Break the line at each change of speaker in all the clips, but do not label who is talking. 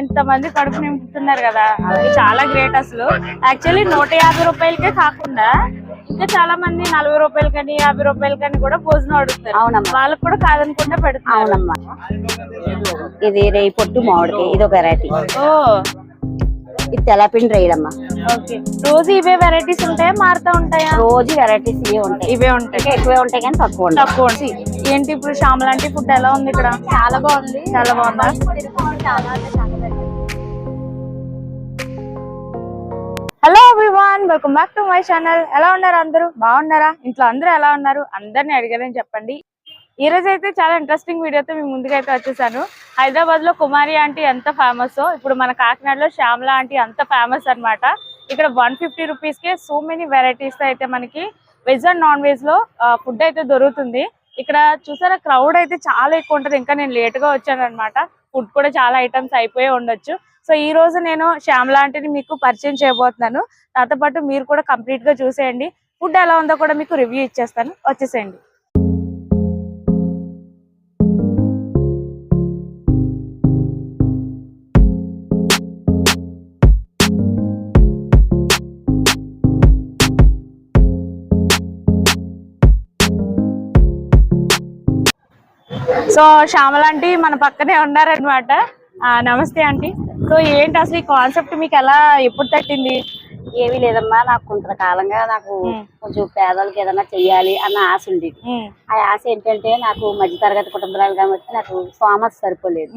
ఇంతమంది కడుపు నింపుతున్నారు కదా అది చాలా గ్రేట్ అసలు. యాక్చువల్లీ నూట యాభై రూపాయలకే కాకుండా ఇంకా చాలా మంది నలభై రూపాయలకని యాభై రూపాయలకని కూడా భోజనం అడుగుతారు.
అవునమ్మా.
వాళ్ళకి కూడా కాదనుకుంటే పెడుతున్నారు.
అవునమ్మా. ఇది రేయి పొట్టు మామిడికాయ ఇది ఒక వెరైటీ
ఓ.
ఇది తెల్లపిండి రేయడమ్మా
ఓకే. రోజు ఇవే వెరైటీస్ ఉంటాయా మారుతా ఉంటాయా?
రోజు వెరైటీస్ ఇవే ఉంటాయి.
ఇవే ఉంటాయి.
ఇంకా ఎక్కువే ఉంటాయి కానీ తక్కువ ఉంటాయి.
తక్కువ ఉంటాయి. ఏంటి ఇప్పుడు శ్యామ లాంటి ఫుడ్ ఎలా ఉంది ఇక్కడ? చాలా బాగుంది. చాలా బాగుందా? Hello everyone welcome back to my channel ఎలా ఉన్నారు అందరూ? బాగున్నారా? ఇంట్లో అందరూ ఎలా ఉన్నారు? అందరిని అడిగారని చెప్పండి. ఈ రోజు అయితే చాలా ఇంట్రెస్టింగ్ వీడియోతో మీ ముందుకు అయితే వచ్చేసాను. హైదరాబాద్లో కుమారి ఆంటీ ఎంత ఫేమస్ ఇప్పుడు మన కాకినాడలో శ్యామల ఆంటీ అంత ఫేమస్ అన్నమాట. ఇక్కడ వన్ ఫిఫ్టీ రూపీస్ కే సో మెనీ వెరైటీస్ అయితే మనకి వెజ్ అండ్ నాన్ వెజ్లో ఫుడ్ అయితే దొరుకుతుంది. ఇక్కడ చూసారా క్రౌడ్ అయితే చాలా ఎక్కువ ఉంటది. ఇంకా నేను లేట్గా వచ్చాను అనమాట ఫుడ్ కూడా చాలా ఐటమ్స్ అయిపోయి ఉండొచ్చు. సో ఈ రోజు నేను శ్యామల ఆంటీని మీకు పరిచయం చేయబోతున్నాను. దాంతో పాటు మీరు కూడా కంప్లీట్గా చూసేయండి. ఫుడ్ ఎలా ఉందో కూడా మీకు రివ్యూ ఇచ్చేస్తాను. వచ్చేసేయండి. సో శ్యామల ఆంటీ మన పక్కనే ఉన్నారనమాట నమస్తే ఆంటీ. సో ఏంటి అసలు ఈ కాన్సెప్ట్ మీకు ఎలా ఎప్పుడు తట్టింది?
ఏమీ లేదమ్మా నాకు కొంతకాలంగా నాకు. కొంచెం పేదలకు ఏదైనా చెయ్యాలి అన్న ఆశ ఉండేది. ఆ ఆశ ఏంటంటే నాకు మధ్యతరగతి కుటుంబాలు కాబట్టి నాకు సోమత సరిపోలేదు.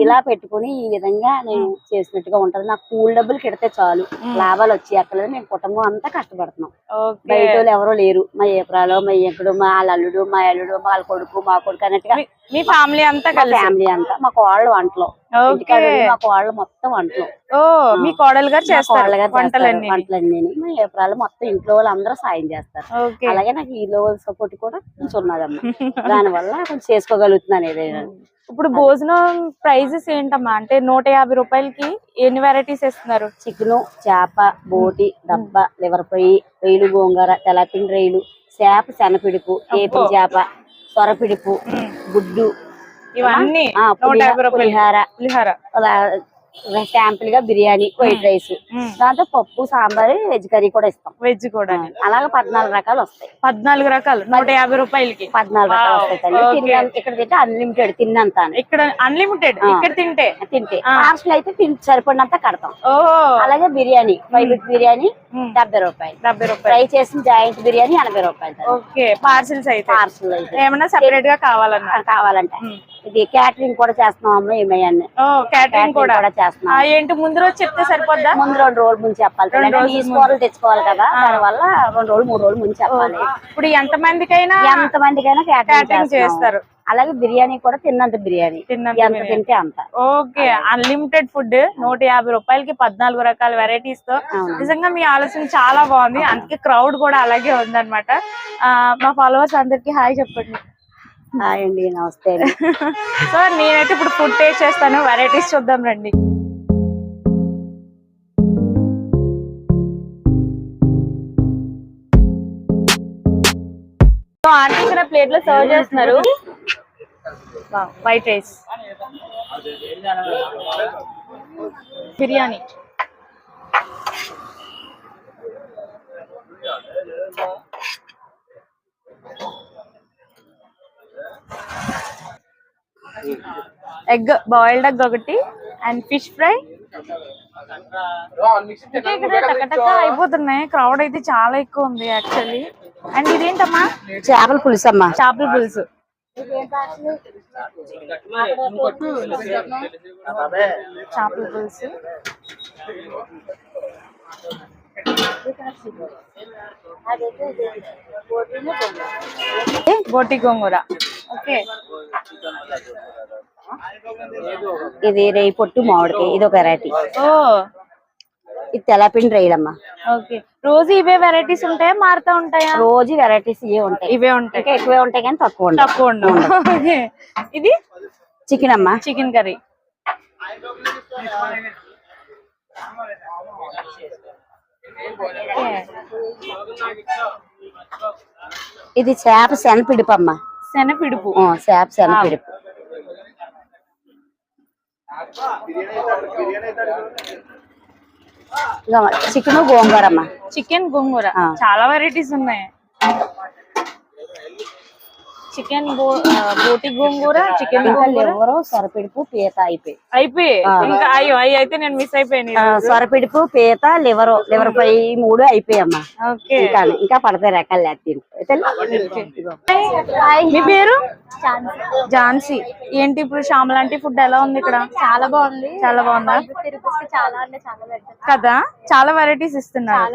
ఇలా పెట్టుకుని ఈ విధంగా నేను చేసినట్టుగా ఉంటది. నాకు కూల్ డబ్బులు కెడితే చాలు. లాభాలు వచ్చి అక్కర్లేదు మేము కుటుంబం అంతా కష్టపడుతున్నాం. బయట వాళ్ళు ఎవరో లేరు. మా ఏప్రాలో మా ఎంకుడు మా అల్లుడు మా అల్లుడు మా వాళ్ళ కొడుకు మా కొడుకు అన్నట్టుగా
మీ- ఫ్యామిలీ అంతా
ఫ్యామిలీ అంతా మా కోళ్ళు వంటలు. ఇంటికాడ ఉండి మా కోళ్ళు మొత్తం వంటలు.
ఓ మీ కోడలు గారు చేస్తారు వంటలన్నీ.
వంటలన్నీ. మా ఏప్రాలు మొత్తం ఇంట్లో వాళ్ళు అందరూ సాయం చేస్తారు. అలాగే నాకు ఈ లో సపోర్ట్ కూడా కొంచెం ఉన్నదమ్మా. దానివల్ల కొంచెం చేసుకోగలుగుతున్నాను ఏదైనా
ఇప్పుడు భోజనం ప్రైజెస్ ఏంటమ్మా? అంటే నూట యాభై రూపాయలకి ఎన్ని వెరైటీస్ ఇస్తున్నారు
చికెను చేప బోటి దబ్బ లివర్ పొయ్యి రొయ్యలు గోంగూర తెల్లపిండి రొయ్యలు చేప శనపిడుపు ఏపి చేప సొరపిడుపు గుడ్డు
ఇవన్నీ
పులిహోర. పులిహార. శాంపుల్గా బిర్యానీ వైట్ రైస్. దాంతో పప్పు సాంబార్ వెజ్ కర్రీ కూడా ఇస్తాం.
వెజ్ కూడా.
అలాగే పద్నాలుగు రకాలు వస్తాయి.
పద్నాలుగు రకాలు. నూట యాభై రూపాయలకి.
పద్నాలుగు రకాలు. వస్తాయి ఇక్కడ తింటే అన్లిమిటెడ్ తిన్నంత.
ఇక్కడ అన్లిమిటెడ్. ఇక్కడ తింటే.
తింటే. పార్సల్ అయితే సరిపడినంత కడతాం. అలాగే బిర్యానీ ఫైవ్ బిర్యానీ. డెబ్బై రూపాయలు.
డెబ్బై రూపాయలు.
ఫ్రై చేసిన జాయింట్ బిర్యానీ ఎనభై రూపాయలు
ఓకే. పార్సిల్స్ అయితే.
పార్సల్ అయితే.
ఏమన్నా సెపరేట్గా కావాలన్నా.
కావాలంటే. ఇది క్యాటరింగ్ కూడా చేస్తున్నాం అమ్మ ఏమయ్యాన్ని
క్యాటరింగ్ కూడా.
చేస్తున్నాం.
ఏంటి ముందు రోజు చెప్తే సరిపోద్దా?
ముందు రెండు రోజులు ముందు చెప్పాలి కూరలు తెచ్చుకోవాలి కదా. దానివల్ల రెండు రోజులు మూడు రోజులు ముందు చెప్పాలి.
ఇప్పుడు ఎంత మందికైనా
ఎంత మందికైనా
క్యాటరింగ్ చేస్తారు.
అలాగే బిర్యానీ కూడా తిన్నంత బిర్యానీ. ఎంత. తింటే అంత.
ఓకే అన్లిమిటెడ్ ఫుడ్ నూట యాభై రూపాయలకి పద్నాలుగు రకాల
వెరైటీస్తో.
నిజంగా మీ ఆలోచన చాలా బాగుంది. అందుకే క్రౌడ్ కూడా అలాగే ఉందన్నమాట. మా ఫాలోవర్స్ అందరికి హాయ్ చెప్పండి.
హాయ్ అండి నమస్తే సార్
సో నేనైతే ఇప్పుడు ఫుడ్ టేస్ట్ చేస్తాను వెరైటీస్ చూద్దాం రండి. సో ఆంటీ ఇక్కడ ప్లేట్లో సర్వ్ చేస్తున్నారు. White rice biryani. Egg boiled egg ఒకటి అండ్ ఫిష్ ఫ్రై అయిపోతున్నాయి. క్రౌడ్ అయితే చాలా ఎక్కువ ఉంది యాక్చువల్లీ అండ్ ఇదేంటమ్మా?
చేపల పులుసు అమ్మా.
చేపల పులుసు. చేపల పులుసు. బోటి గోంగూర. ఓకే.
ఇది రేయి పొట్టు మామిడికాయ ఇది ఒక వెరైటీ
ఓ.
ఇది తెల్లపిండి రేయడమ్మా
ఓకే. రోజు ఇవే వెరైటీస్ ఉంటాయా? మారుతా ఉంటాయా?
రోజు వెరైటీస్ ఇవే ఉంటాయి.
ఇవే ఉంటాయి.
ఇంకా ఎక్కువే ఉంటాయి కానీ తక్కువ
తక్కువ ఉండవు. ఓకే. ఇది?
చికెన్ అమ్మా.
చికెన్ కర్రీ
ఇది చేప శనపిడుపు
శనపిడుపు
చేప శనపిడుపు చికెన్ గోంగూర అమ్మా
చికెన్ గోంగూర. చాలా వెరైటీస్ ఉన్నాయి. చికెన్ బోటి గోంగూర చికెన్
లివరు సొరపిడుపు పీత అయిపోయి.
అయిపోయి. ఇంకా అయ్యో అవి అయితే నేను మిస్ అయిపోయాను
సొరపిడుపు పీత లివరు లివర్ ఫ్రై ఈ మూడు అయిపోయమ్మా
ఓకే.
ఇంకా ఇంకా పడతాయి రకాలు లేకపోతే
మీ పేరు? ఝాన్సీ. ఏంటి ఇప్పుడు శ్యామ్ లాంటి ఫుడ్ ఎలా ఉంది ఇక్కడ?
చాలా బాగుంది.
చాలా బాగుందా? కదా? చాలా వెరైటీస్ ఇస్తున్నారు.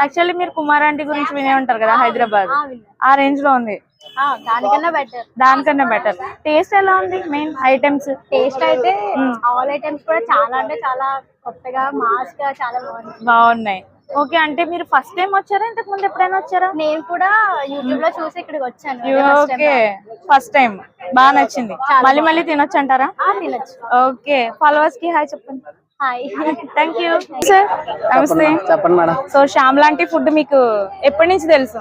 యాక్చువల్లీ మీరు కుమార్ ఆంటీ గురించి వినే ఉంటారు కదా హైదరాబాద్. ఆ రేంజ్లో ఉంది.
దానికన్నా బెటర్
దానికన్నా బెటర్ టేస్ట్ ఎలా ఉంది మెయిన్ ఐటమ్స్
టేస్ట్ అయితే ఆల్ ఐటమ్స్ కూడా చాలా అంటే చాలా కొత్తగా మాస్గా చాలా బాగుంది.
బాగున్నాయి. ఓకే అంటే మీరు ఫస్ట్ టైం వచ్చారా? ఇంతకు ముందు ఎప్పుడైనా వచ్చారా?
నేను కూడా యూట్యూబ్లో చూసి ఇక్కడికి వచ్చాను.
ఓకే ఫస్ట్ టైం బాగా నచ్చింది. మళ్ళీ మళ్ళీ తినొచ్చు అంటారా
ఆ, తినొచ్చు.
ఓకే ఫాలోవర్స్కి హాయ్ చెప్పండి.
హాయ్
థ్యాంక్ యూ సార్ నమస్తే.
చెప్పండి మేడం.
సో శ్యామ్ లాంటి ఫుడ్ మీకు ఎప్పటి నుంచి తెలుసు?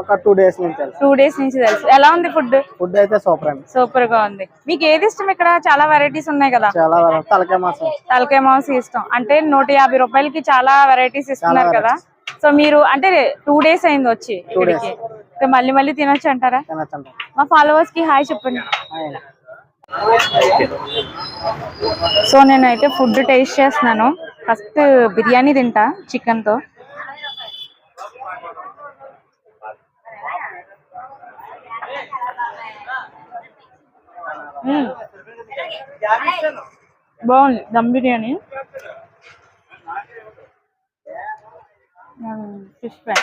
ఒక టూ డేస్ నుంచి తెలుసు.
టూ డేస్ నుంచి తెలుసు. ఎలా ఉంది ఫుడ్
ఫుడ్ అయితే సూపర్ అండి.
సూపర్గా ఉంది. మీకు ఏది ఇష్టం? ఇక్కడ చాలా వెరైటీస్ ఉన్నాయి కదా.
చాలా తలకాయ మాసం.
తలకాయ మాంసం ఇష్టం. అంటే నూట యాభై రూపాయలకి చాలా వెరైటీస్ ఇస్తున్నారు కదా. సో మీరు అంటే టూ డేస్ అయింది వచ్చి ఇక్కడికి. మళ్ళీ మళ్ళీ తినొచ్చు అంటారా? మా ఫాలోవర్స్కి హాయ్ చెప్పండి. సో నేనైతే ఫుడ్ టేస్ట్ చేస్తున్నాను. ఫస్ట్ బిర్యానీ తింటా చికెన్తో మ్మ్. బాగుంది. దమ్ బిర్యానీ. Fish fry.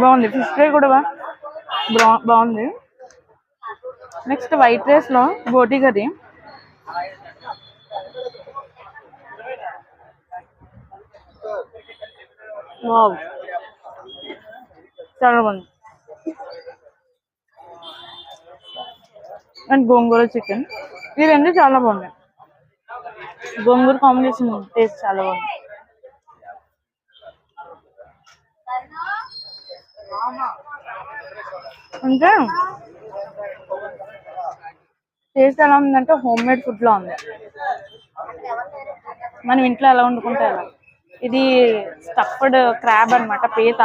బాగుంది. ఫిష్ ఫ్రై కూడా బా- బాగుంది. నెక్స్ట్ వైట్ రైస్లో బోటి కర్రీ. చాలా బాగుంది. And gongura chicken. ఈ రెండు చాలా బాగున్నాయి. గోంగూర కాంబినేషన్ టేస్ట్ చాలా బాగుంది. అంటే టేస్ట్ ఎలా ఉందంటే హోమ్ మేడ్ ఫుడ్ లా ఉంది. మనం ఇంట్లో ఎలా వండుకుంటే అలా. ఇది స్టఫ్డ్ క్రాబ్ అన్నమాట పీత.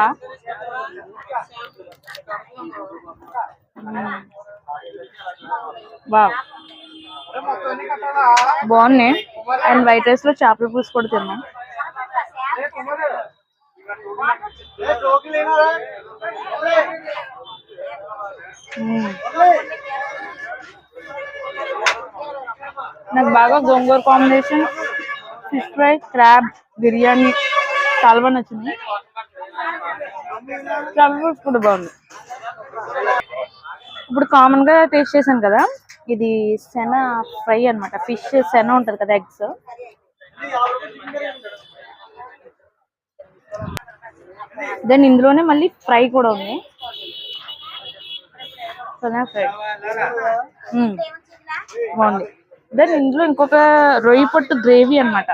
Hmm. బాగున్నాయి. అండ్ వైట్ రైస్లో చేపల పులుసు కూడా తిన్నాం. Hmm. నాకు బాగా gongura combination fish fry crab biryani చాలా నచ్చింది చేపల ఫుడ్ కూడా బాగుంది. ఇప్పుడు కామన్గా టేస్ట్ చేశాను కదా ఇది శన ఫ్రై అన్నమాట. ఫిష్ శన ఉంటది కదా ఎగ్స్ దెన్ ఇందులోనే మళ్ళీ ఫ్రై కూడా ఉంది. ఫ్రై. Hmm. బాగుంది. దెన్ ఇందులో ఇంకొక రొయ్యి పొట్టు గ్రేవీ అన్నమాట.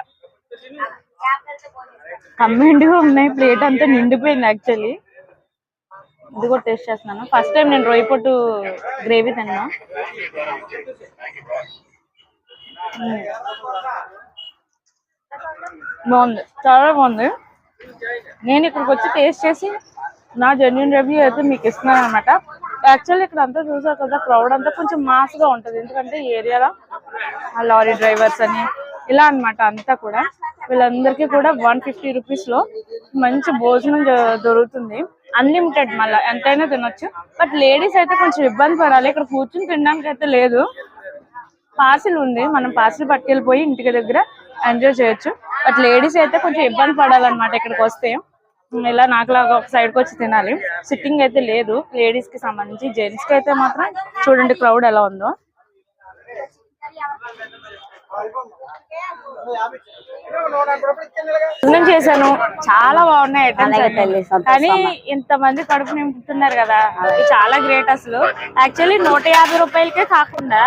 కమ్మెండ్గా ఉన్నాయి. ప్లేట్ అంతా నిండిపోయింది యాక్చువల్లీ. ఇది కూడా టేస్ట్ చేస్తున్నాను. ఫస్ట్ టైం నేను రొయ్య పొట్టు గ్రేవీ తిన్నా. బాగుంది. చాలా బాగుంది. నేను ఇక్కడికి వచ్చి టేస్ట్ చేసి నా జెన్యున్ రివ్యూ అయితే మీకు ఇస్తున్నాను అనమాట యాక్చువల్లీ ఇక్కడ అంతా చూసారు కదా క్రౌడ్ అంతా కొంచెం మాస్గా గా ఎందుకంటే ఈ ఏరియాలో ఆ లారీ డ్రైవర్స్ అని ఇలా అన్నమాట అంతా కూడా. వీళ్ళందరికీ కూడా వన్ ఫిఫ్టీ రూపీస్లో మంచి భోజనం దొరుకుతుంది. అన్లిమిటెడ్ మళ్ళీ ఎంతైనా తినొచ్చు. బట్ లేడీస్ అయితే కొంచెం ఇబ్బంది పడాలి. ఇక్కడ కూర్చుని తినడానికి అయితే లేదు. పార్సిల్ ఉంది. మనం పార్సిల్ పట్టుకెళ్ళిపోయి ఇంటికి దగ్గర ఎంజాయ్ చేయొచ్చు. బట్ లేడీస్ అయితే కొంచెం ఇబ్బంది పడాలన్నమాట ఇక్కడికి వస్తే. ఇలా నాకులాగా ఒక సైడ్కి వచ్చి తినాలి. సిట్టింగ్ అయితే లేదు. లేడీస్కి సంబంధించి జెంట్స్కి అయితే మాత్రం చూడండి క్రౌడ్ ఎలా ఉందో. భోజనం చేశాను. చాలా బాగున్నాయి కానీ. ఇంత మంది కడుపు నింపుతున్నారు కదా. చాలా గ్రేట్ అసలు. యాక్చువల్లీ నూట యాభై రూపాయలకే కాకుండా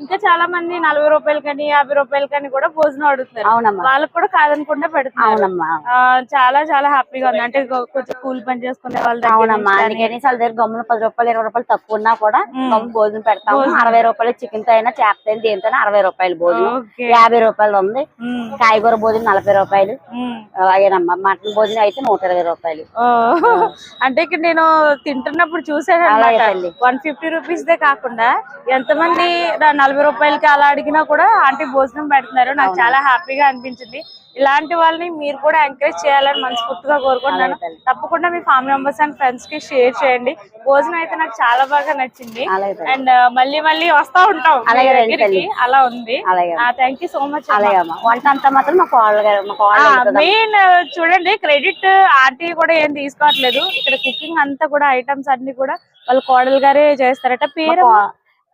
ఇంకా చాలా మంది నలభై రూపాయలకని యాభై రూపాయలకని కూడా భోజనం అడుగుతున్నారు
అవునమ్మా.
వాళ్ళకి కూడా కాదనకుండా పెడుతున్నారు.
అవునమ్మా.
ఆ, చాలా చాలా హ్యాపీగా ఉంది. అంటే కొ- కొంచెం కూలి పని చేసుకునే వాళ్ళ దగ్గర
అవునమ్మా.
నుంచి
అందుకని వాళ్ళ దగ్గర గమ్మున పది రూపాయలు ఇరవై రూపాయలు తక్కువ ఉన్నా కూడా. గమ్ము భోజనం పెడతాము.
భోజనం.
అరవై రూపాయలు చికెన్తో అయినా చేపతో అయినా దేనితో అరవై రూపాయలు భోజనం.
ఓకే.
యాభై రూపాయలు ఉంది.
ఉమ్,
కాయగూర భోజనం నలభై రూపాయలు.
ఉమ్.
మటన్ భోజనం అయితే నూట ఇరవై రూపాయలు.
ఓ, అంటే ఇక్కడ నేను తింటున్నప్పుడు చూసాను
అలాగే
అనమాట
తల్లి.
వన్ ఫిఫ్టీ రూపీస్ దే కాకుండా ఎంతమంది రా- నలభై రూపాయలకి అలా అడిగినా కూడా ఆంటీ భోజనం పెడుతున్నారు. నాకు చాలా హ్యాపీగా అనిపించింది. ఇలాంటి వాళ్ళని మీరు కూడా ఎంకరేజ్ చేయాలని మనస్ఫూర్తిగా కోరుకుంటున్నాను. తప్పకుండా మీ ఫ్యామిలీ మెంబర్స్ అండ్ ఫ్రెండ్స్కి షేర్ చేయండి. భోజనం అయితే నాకు చాలా బాగా నచ్చింది. అండ్ మళ్ళీ మళ్ళీ వస్తా ఉంటాం. అలా ఉంది. థ్యాంక్ యూ సో మచ్
వంట అంతా మాత్రం.
మెయిన్ చూడండి క్రెడిట్ ఆంటీ కూడా ఏం తీసుకోవట్లేదు. ఇక్కడ కుకింగ్ అంతా కూడా ఐటమ్స్ అన్ని కూడా వాళ్ళ కోడలు గారే చేస్తారట. పేరు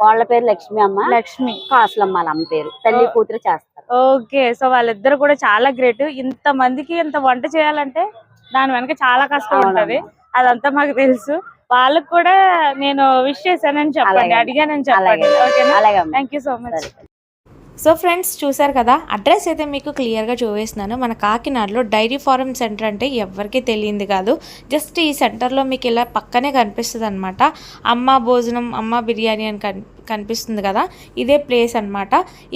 కోళ్ళ పేరు లక్ష్మి అమ్మ.
లక్ష్మి.
కాసులమ్మ వాళ్ళ అమ్మ పేరు. తల్లి కూతురు చేస్తారు.
ఓకే సో వాళ్ళిద్దరు కూడా చాలా గ్రేట్. ఇంత మందికి ఇంత వంట చేయాలంటే దాని వెనక చాలా కష్టం ఉంటది. అదంతా మాకు తెలుసు. వాళ్ళకి కూడా నేను విష్ చేశానని చెప్పండి. అడిగానని చెప్పండి. ఓకేనా? Thank you so much.
So friends చూసారు కదా? అడ్రస్ అయితే మీకు క్లియర్గా చూపిస్తున్నాను. మన కాకినాడలో డైరీ ఫారం సెంటర్ అంటే ఎవరికీ తెలియంది కాదు. జస్ట్ ఈ సెంటర్లో మీకు ఇలా పక్కనే కనిపిస్తుంది అనమాట అమ్మ భోజనం అమ్మ బిర్యానీ అని కనిపిస్తుంది కదా ఇదే ప్లేస్ అనమాట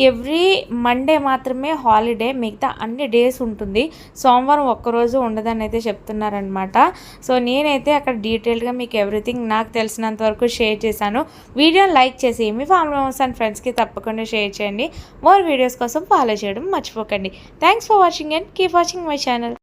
ఎవ్రీ మండే మాత్రమే హాలిడే మిగతా అన్ని డేస్ ఉంటుంది. సోమవారం ఒక్కరోజు ఉండదని అయితే చెప్తున్నారనమాట సో నేనైతే అక్కడ డీటెయిల్గా మీకు ఎవ్రీథింగ్ నాకు తెలిసినంత వరకు షేర్ చేశాను. వీడియో లైక్ చేసి మీ ఫ్యామిలీ మెంబర్స్ అండ్ ఫ్రెండ్స్కి తప్పకుండా షేర్ చేయండి. మోర్ వీడియోస్ కోసం ఫాలో చేయడం మర్చిపోకండి. Thanks for watching and keep watching my channel